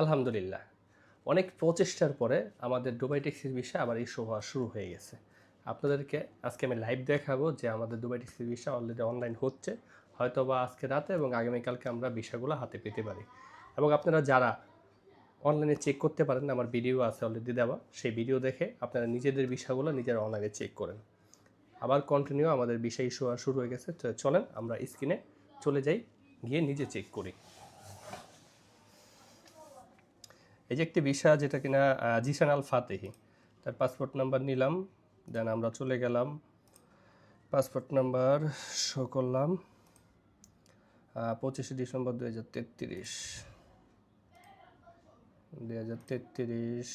আলহামদুলিল্লাহ। অনেক প্রচেষ্টার পরে আমাদের দুবাই ট্যাক্সির বিষয় আবার ইস্যু হওয়া শুরু হয়ে গেছে। আপনাদেরকে আজকে আমি লাইভ দেখাবো যে আমাদের দুবাই ট্যাক্সির বিষয় অলরেডি অনলাইন হচ্ছে। হয়তো বা আজকে রাতে এবং আগামীকালকে আমরা বিষয়গুলো হাতে পেতে পারি। এবং আপনারা যারা অনলাইনে চেক করতে পারেন, আমার ভিডিও আছে অলরেডি দেওয়া। সেই ভিডিও দেখে আপনারা নিজেদের বিষয়গুলো নিজেরা অনলাইনে চেক করেন। আবার কন্টিনিউ আমাদের বিষয় ইস্যু হওয়া শুরু হয়ে গেছে। চলেন আমরা স্ক্রিনে চলে যাই, গিয়ে নিজে চেক করি। এই যে একটি ভিসা যেটা কিনা জিসান আল ফাতেহি। তার পাসপোর্ট নাম্বার নিলাম দেন আমরা চলে গেলাম। পাসপোর্ট নাম্বার শো করলাম পঁচিশে ডিসেম্বর দু হাজার তেত্রিশ। দুই হাজার তেত্রিশ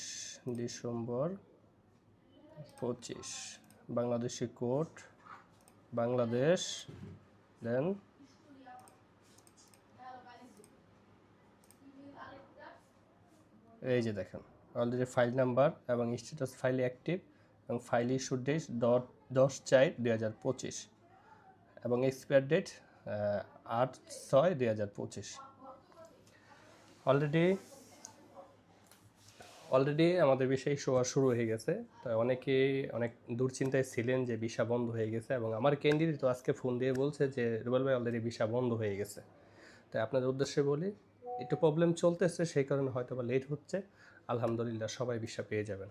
ডিসেম্বর পঁচিশ। বাংলাদেশি কোর্ট, বাংলাদেশ দেন এই যে দেখেন অলরেডি ফাইল নাম্বার এবং স্ট্যাটাস ফাইল অ্যাক্টিভ এবং ফাইল ইস্যু ডেট ডট দশ চার দুই হাজার পঁচিশ এবং এক্সপায়ার ডেট আট ছয় দুই হাজার পঁচিশ। অলরেডি অলরেডি আমাদের বিষয় শোয়া শুরু হয়ে গেছে। তো অনেকেই অনেক দুশ্চিন্তায় ছিলেন যে ভিসা বন্ধ হয়ে গেছে এবং আমার ক্যান্ডিডেট তো আজকে ফোন দিয়ে বলছে যে রুবেল ভাই অলরেডি ভিসা বন্ধ হয়ে গেছে। তাই আপনাদের উদ্দেশ্যে বলি একটু প্রবলেম চলতেছে সেই কারণে হয়তো বা লেট হচ্ছে। আলহামদুলিল্লাহ সবাই ভিসা পেয়ে যাবেন।